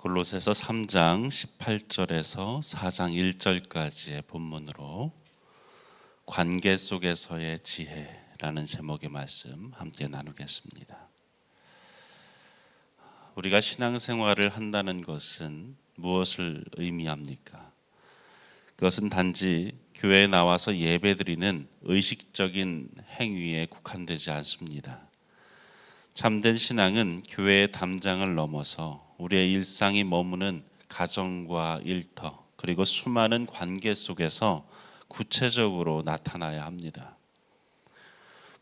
골로새서 3장 18절에서 4장 1절까지의 본문으로 관계 속에서의 지혜라는 제목의 말씀 함께 나누겠습니다. 우리가 신앙생활을 한다는 것은 무엇을 의미합니까? 그것은 단지 교회에 나와서 예배드리는 의식적인 행위에 국한되지 않습니다. 참된 신앙은 교회의 담장을 넘어서 우리의 일상이 머무는 가정과 일터 그리고 수많은 관계 속에서 구체적으로 나타나야 합니다.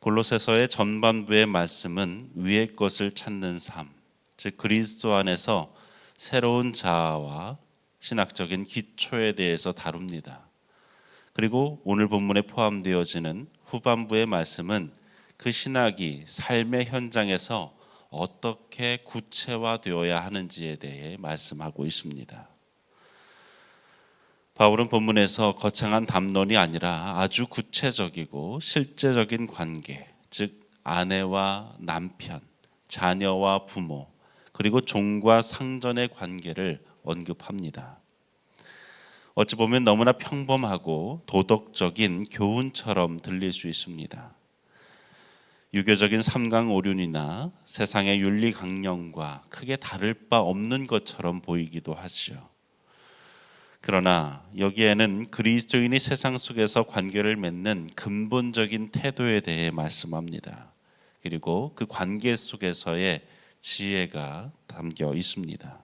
골로새서의 전반부의 말씀은 위의 것을 찾는 삶, 즉 그리스도 안에서 새로운 자아와 신학적인 기초에 대해서 다룹니다. 그리고 오늘 본문에 포함되어지는 후반부의 말씀은 그 신학이 삶의 현장에서 어떻게 구체화되어야 하는지에 대해 말씀하고 있습니다. 바울은 본문에서 거창한 담론이 아니라 아주 구체적이고 실제적인 관계, 즉 아내와 남편, 자녀와 부모, 그리고 종과 상전의 관계를 언급합니다. 어찌 보면 너무나 평범하고 도덕적인 교훈처럼 들릴 수 있습니다. 유교적인 삼강오륜이나 세상의 윤리 강령과 크게 다를 바 없는 것처럼 보이기도 하죠. 그러나 여기에는 그리스도인이 세상 속에서 관계를 맺는 근본적인 태도에 대해 말씀합니다. 그리고 그 관계 속에서의 지혜가 담겨 있습니다.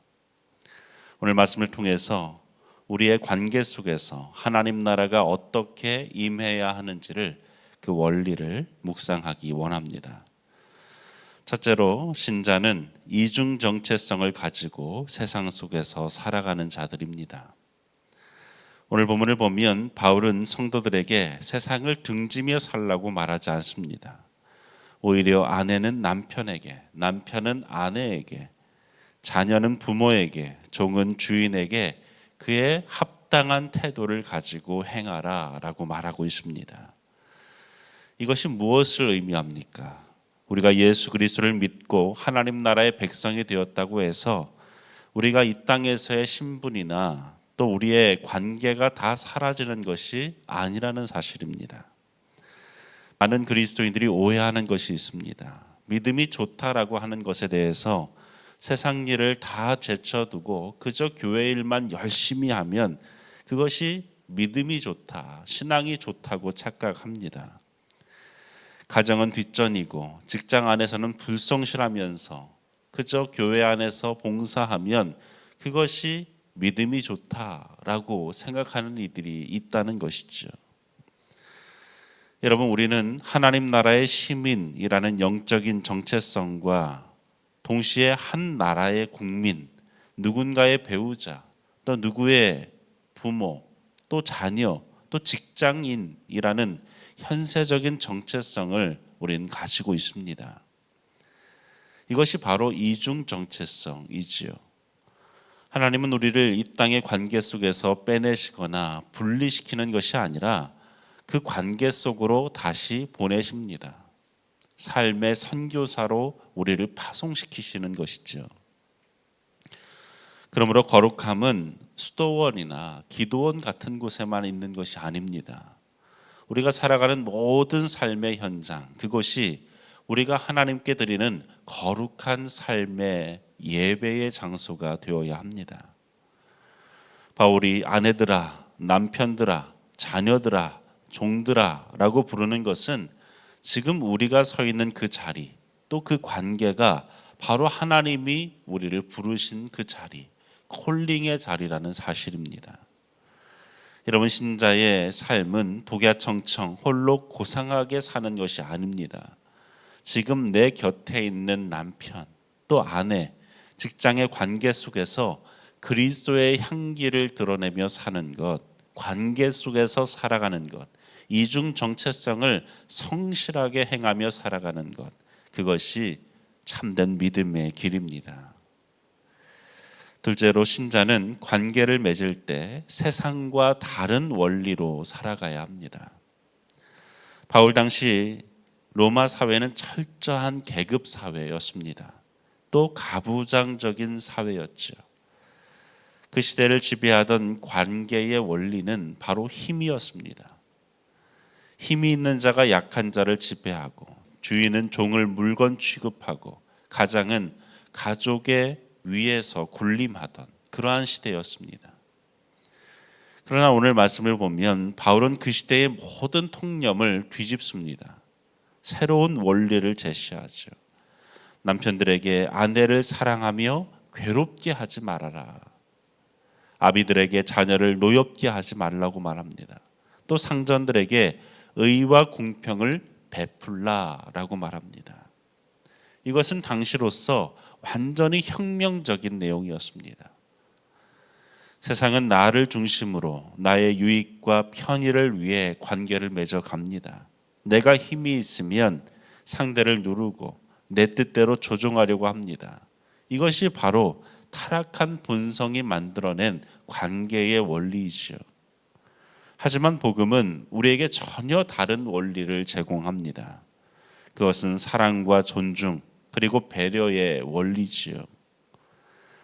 오늘 말씀을 통해서 우리의 관계 속에서 하나님 나라가 어떻게 임해야 하는지를 그 원리를 묵상하기 원합니다. 첫째로 신자는 이중 정체성을 가지고 세상 속에서 살아가는 자들입니다. 오늘 본문을 보면 바울은 성도들에게 세상을 등지며 살라고 말하지 않습니다. 오히려 아내는 남편에게, 남편은 아내에게, 자녀는 부모에게, 종은 주인에게 그의 합당한 태도를 가지고 행하라 라고 말하고 있습니다. 이것이 무엇을 의미합니까? 우리가 예수 그리스도를 믿고 하나님 나라의 백성이 되었다고 해서 우리가 이 땅에서의 신분이나 또 우리의 관계가 다 사라지는 것이 아니라는 사실입니다. 많은 그리스도인들이 오해하는 것이 있습니다. 믿음이 좋다라고 하는 것에 대해서 세상 일을 다 제쳐두고 그저 교회 일만 열심히 하면 그것이 믿음이 좋다, 신앙이 좋다고 착각합니다. 가정은 뒷전이고 직장 안에서는 불성실하면서 그저 교회 안에서 봉사하면 그것이 믿음이 좋다라고 생각하는 이들이 있다는 것이죠. 여러분, 우리는 하나님 나라의 시민이라는 영적인 정체성과 동시에 한 나라의 국민, 누군가의 배우자, 또 누구의 부모, 또 자녀, 또 직장인이라는 현세적인 정체성을 우리는 가지고 있습니다. 이것이 바로 이중 정체성이지요. 하나님은 우리를 이 땅의 관계 속에서 빼내시거나 분리시키는 것이 아니라 그 관계 속으로 다시 보내십니다. 삶의 선교사로 우리를 파송시키시는 것이죠. 그러므로 거룩함은 수도원이나 기도원 같은 곳에만 있는 것이 아닙니다. 우리가 살아가는 모든 삶의 현장, 그것이 우리가 하나님께 드리는 거룩한 삶의 예배의 장소가 되어야 합니다. 바울이 아내들아, 남편들아, 자녀들아, 종들아 라고 부르는 것은 지금 우리가 서 있는 그 자리, 또 그 관계가 바로 하나님이 우리를 부르신 그 자리, 콜링의 자리라는 사실입니다. 여러분 신자의 삶은 독야청청 홀로 고상하게 사는 것이 아닙니다. 지금 내 곁에 있는 남편 또 아내 직장의 관계 속에서 그리스도의 향기를 드러내며 사는 것, 관계 속에서 살아가는 것, 이중 정체성을 성실하게 행하며 살아가는 것, 그것이 참된 믿음의 길입니다. 둘째로 신자는 관계를 맺을 때 세상과 다른 원리로 살아가야 합니다. 바울 당시 로마 사회는 철저한 계급 사회였습니다. 또 가부장적인 사회였죠. 그 시대를 지배하던 관계의 원리는 바로 힘이었습니다. 힘이 있는 자가 약한 자를 지배하고 주인은 종을 물건 취급하고 가장은 가족의 위에서 군림하던 그러한 시대였습니다. 그러나 오늘 말씀을 보면 바울은 그 시대의 모든 통념을 뒤집습니다. 새로운 원리를 제시하죠. 남편들에게 아내를 사랑하며 괴롭게 하지 말아라. 아비들에게 자녀를 노엽게 하지 말라고 말합니다. 또 상전들에게 의와 공평을 베풀라라고 말합니다. 이것은 당시로서 완전히 혁명적인 내용이었습니다. 세상은 나를 중심으로 나의 유익과 편의를 위해 관계를 맺어 갑니다. 내가 힘이 있으면 상대를 누르고 내 뜻대로 조종하려고 합니다. 이것이 바로 타락한 본성이 만들어낸 관계의 원리이지요. 하지만 복음은 우리에게 전혀 다른 원리를 제공합니다. 그것은 사랑과 존중 그리고 배려의 원리지요.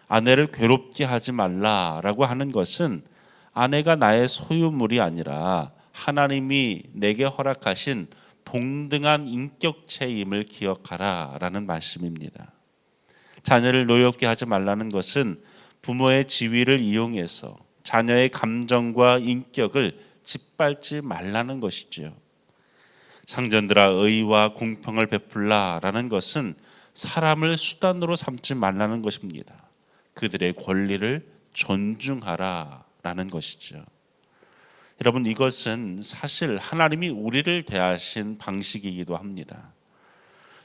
아내를 괴롭게 하지 말라라고 하는 것은 아내가 나의 소유물이 아니라 하나님이 내게 허락하신 동등한 인격체임을 기억하라라는 말씀입니다. 자녀를 노엽게 하지 말라는 것은 부모의 지위를 이용해서 자녀의 감정과 인격을 짓밟지 말라는 것이지요. 상전들아 의와 공평을 베풀라라는 것은 사람을 수단으로 삼지 말라는 것입니다. 그들의 권리를 존중하라라는 것이죠. 여러분 이것은 사실 하나님이 우리를 대하신 방식이기도 합니다.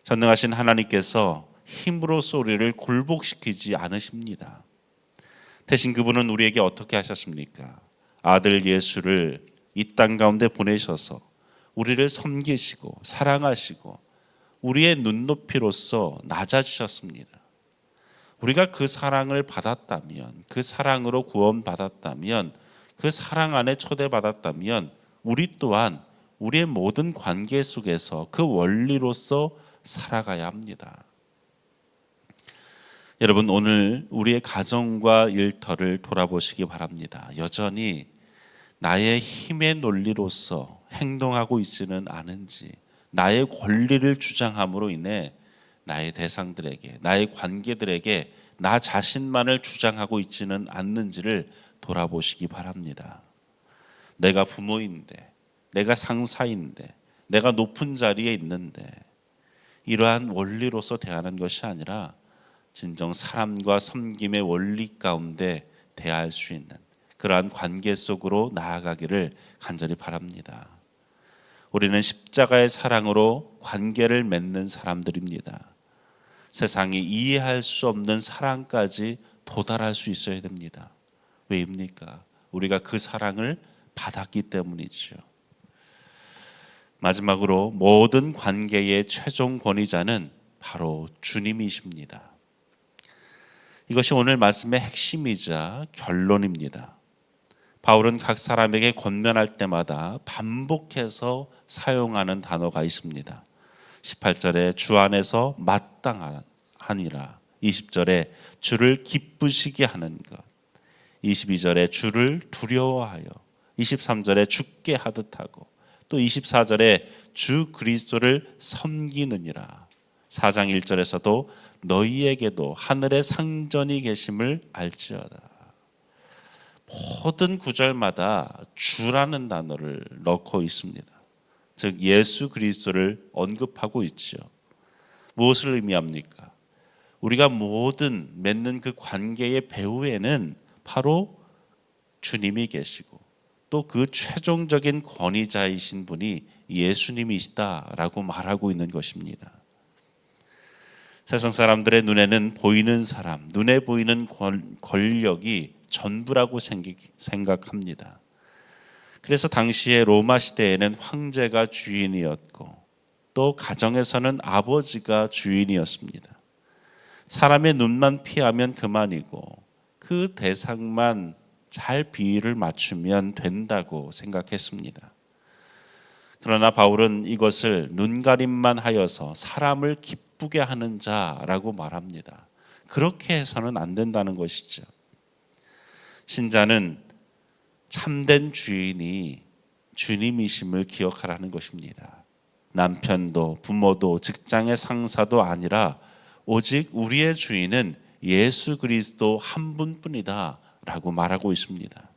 전능하신 하나님께서 힘으로써 우리를 굴복시키지 않으십니다. 대신 그분은 우리에게 어떻게 하셨습니까? 아들 예수를 이 땅 가운데 보내셔서 우리를 섬기시고 사랑하시고 우리의 눈높이로서 낮아지셨습니다. 우리가 그 사랑을 받았다면, 그 사랑으로 구원받았다면, 그 사랑 안에 초대받았다면, 우리 또한 우리의 모든 관계 속에서 그 원리로서 살아가야 합니다. 여러분, 오늘 우리의 가정과 일터를 돌아보시기 바랍니다. 여전히 나의 힘의 논리로서 행동하고 있지는 않은지, 나의 권리를 주장함으로 인해 나의 대상들에게, 나의 관계들에게 나 자신만을 주장하고 있지는 않는지를 돌아보시기 바랍니다. 내가 부모인데, 내가 상사인데, 내가 높은 자리에 있는데, 이러한 원리로서 대하는 것이 아니라 진정 사람과 섬김의 원리 가운데 대할 수 있는 그러한 관계 속으로 나아가기를 간절히 바랍니다. 우리는 십자가의 사랑으로 관계를 맺는 사람들입니다. 세상이 이해할 수 없는 사랑까지 도달할 수 있어야 됩니다. 왜입니까? 우리가 그 사랑을 받았기 때문이죠. 마지막으로 모든 관계의 최종 권위자는 바로 주님이십니다. 이것이 오늘 말씀의 핵심이자 결론입니다. 바울은 각 사람에게 권면할 때마다 반복해서 사용하는 단어가 있습니다. 18절에 주 안에서 마땅하니라. 20절에 주를 기쁘시게 하는 것. 22절에 주를 두려워하여 23절에 죽게 하듯 하고 또 24절에 주 그리스도를 섬기느니라. 4장 1절에서도 너희에게도 하늘의 상전이 계심을 알지어다. 모든 구절마다 주라는 단어를 넣고 있습니다. 즉 예수 그리스도를 언급하고 있죠. 무엇을 의미합니까? 우리가 모든 맺는 그 관계의 배후에는 바로 주님이 계시고 또 그 최종적인 권위자이신 분이 예수님이시다라고 말하고 있는 것입니다. 세상 사람들의 눈에는 보이는 사람, 눈에 보이는 권력이 전부라고 생각합니다. 그래서 당시에 로마 시대에는 황제가 주인이었고 또 가정에서는 아버지가 주인이었습니다. 사람의 눈만 피하면 그만이고 그 대상만 잘 비위를 맞추면 된다고 생각했습니다. 그러나 바울은 이것을 눈가림만 하여서 사람을 기쁘게 하는 자라고 말합니다. 그렇게 해서는 안 된다는 것이죠. 신자는 참된 주인이 주님이심을 기억하라는 것입니다. 남편도 부모도 직장의 상사도 아니라 오직 우리의 주인은 예수 그리스도 한 분뿐이다 라고 말하고 있습니다.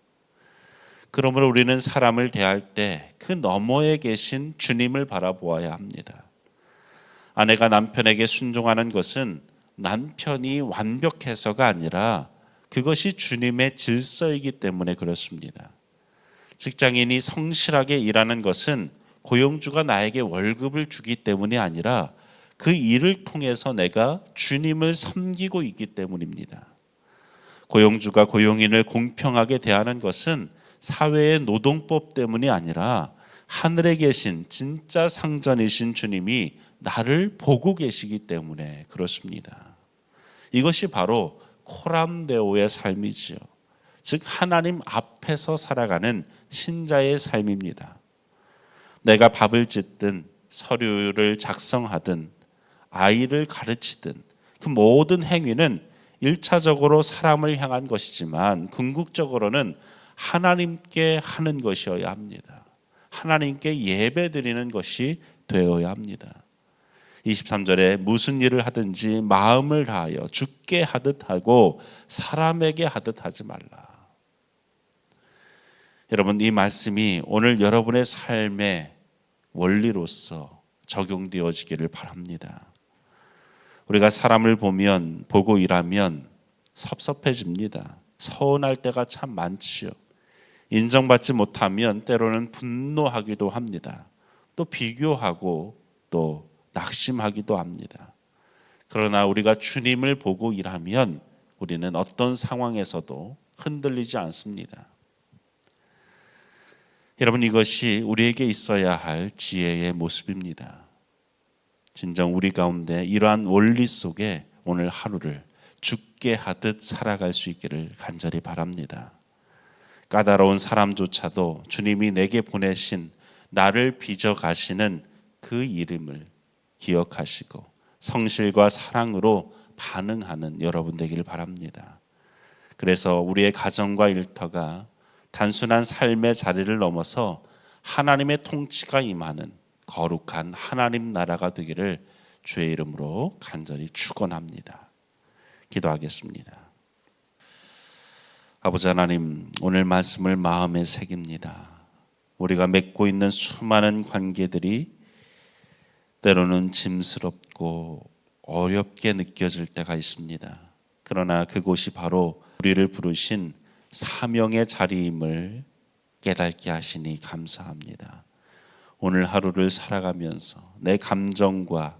그러므로 우리는 사람을 대할 때 그 너머에 계신 주님을 바라보아야 합니다. 아내가 남편에게 순종하는 것은 남편이 완벽해서가 아니라 그것이 주님의 질서이기 때문에 그렇습니다. 직장인이 성실하게 일하는 것은 고용주가 나에게 월급을 주기 때문이 아니라 그 일을 통해서 내가 주님을 섬기고 있기 때문입니다. 고용주가 고용인을 공평하게 대하는 것은 사회의 노동법 때문이 아니라 하늘에 계신 진짜 상전이신 주님이 나를 보고 계시기 때문에 그렇습니다. 이것이 바로 코람데오의 삶이지요. 즉 하나님 앞에서 살아가는 신자의 삶입니다. 내가 밥을 짓든 서류를 작성하든 아이를 가르치든 그 모든 행위는 일차적으로 사람을 향한 것이지만 궁극적으로는 하나님께 하는 것이어야 합니다. 하나님께 예배 드리는 것이 되어야 합니다. 23절에 무슨 일을 하든지 마음을 다하여 죽게 하듯 하고 사람에게 하듯 하지 말라. 여러분 이 말씀이 오늘 여러분의 삶의 원리로서 적용되어지기를 바랍니다. 우리가 사람을 보면 보고 일하면 섭섭해집니다. 서운할 때가 참 많지요. 인정받지 못하면 때로는 분노하기도 합니다. 또 비교하고 또 낙심하기도 합니다. 그러나 우리가 주님을 보고 일하면 우리는 어떤 상황에서도 흔들리지 않습니다. 여러분 이것이 우리에게 있어야 할 지혜의 모습입니다. 진정 우리 가운데 이러한 원리 속에 오늘 하루를 죽게 하듯 살아갈 수 있기를 간절히 바랍니다. 까다로운 사람조차도 주님이 내게 보내신 나를 빚어 가시는 그 이름을 기억하시고 성실과 사랑으로 반응하는 여러분 되기를 바랍니다. 그래서 우리의 가정과 일터가 단순한 삶의 자리를 넘어서 하나님의 통치가 임하는 거룩한 하나님 나라가 되기를 주의 이름으로 간절히 축원합니다. 기도하겠습니다. 아버지 하나님, 오늘 말씀을 마음에 새깁니다. 우리가 맺고 있는 수많은 관계들이 때로는 짐스럽고 어렵게 느껴질 때가 있습니다. 그러나 그곳이 바로 우리를 부르신 사명의 자리임을 깨닫게 하시니 감사합니다. 오늘 하루를 살아가면서 내 감정과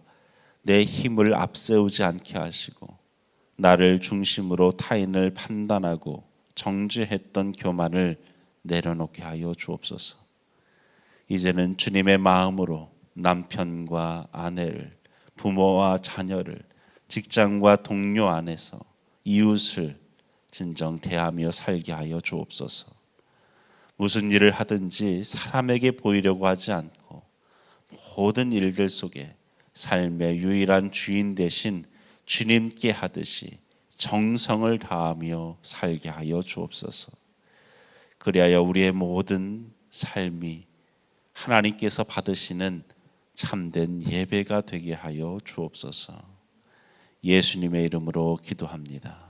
내 힘을 앞세우지 않게 하시고 나를 중심으로 타인을 판단하고 정죄했던 교만을 내려놓게 하여 주옵소서. 이제는 주님의 마음으로 남편과 아내를 부모와 자녀를 직장과 동료 안에서 이웃을 진정 대하며 살게 하여 주옵소서. 무슨 일을 하든지 사람에게 보이려고 하지 않고 모든 일들 속에 삶의 유일한 주인 대신 주님께 하듯이 정성을 다하며 살게 하여 주옵소서. 그리하여 우리의 모든 삶이 하나님께서 받으시는 참된 예배가 되게 하여 주옵소서. 예수님의 이름으로 기도합니다.